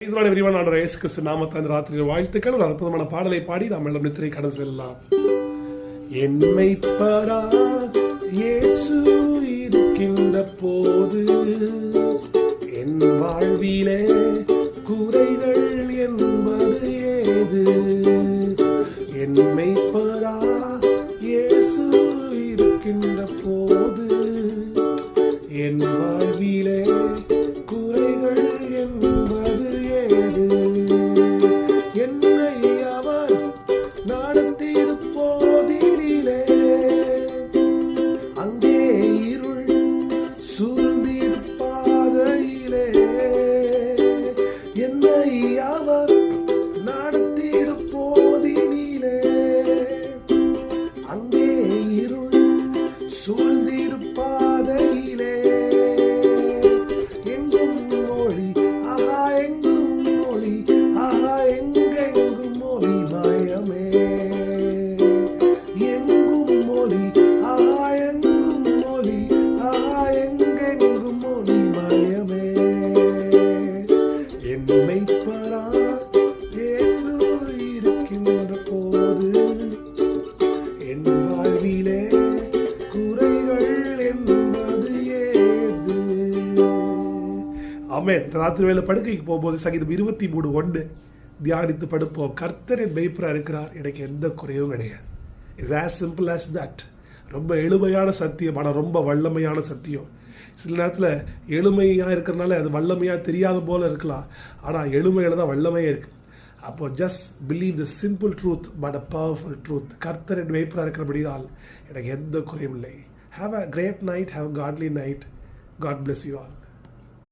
Israel விரிவான ஆண்டவர் இயேசு கிறிஸ்து நாமத்தை அந்த ராத்திரி வாழ்த்துக்கள். ஒரு அற்புதமான பாடலை பாடி நாம் எல்லாம் நித்திரை கடன் செல்லலாம். என்னை பரா இயேசு இருக்கின்ற போது என் வாழ்விலே குறைகள் என்பது ஏது? என்னை பரா இயேசு இருக்கின்ற போது என் வாழ்விலே இருள் சூழ்ந்திருப்பாதையிலே வாழ்விலே குறைகள் என்பது ஏது? ஆமென். இந்த ராத்திரி வேலை படுக்கைக்கு போகும்போது சங்கீதம் இருபத்தி மூணு ஒன்று. தியானித்து படுப்போம். கர்த்தரின் மெய்ப்பராக இருக்கிறார். எனக்கு எந்த குறையும் கிடையாது. Is as simple as that ரொம்ப எளிமையான சத்தியம் ஆனால் ரொம்ப வல்லமையான சத்தியம். சில நேரத்தில் எளிமையாக இருக்கிறனால அது வல்லமையாக தெரியாத போல இருக்கலாம். ஆனால் எளிமையில தான் வல்லமையே இருக்கு. அப்போ just believe the simple truth but a powerful truth கர்த்தர் என் மெய்ப்பரா இருக்கிறபடியால் எனக்கு எந்த குறையும் இல்லை. Have a great night have a godly night God bless you all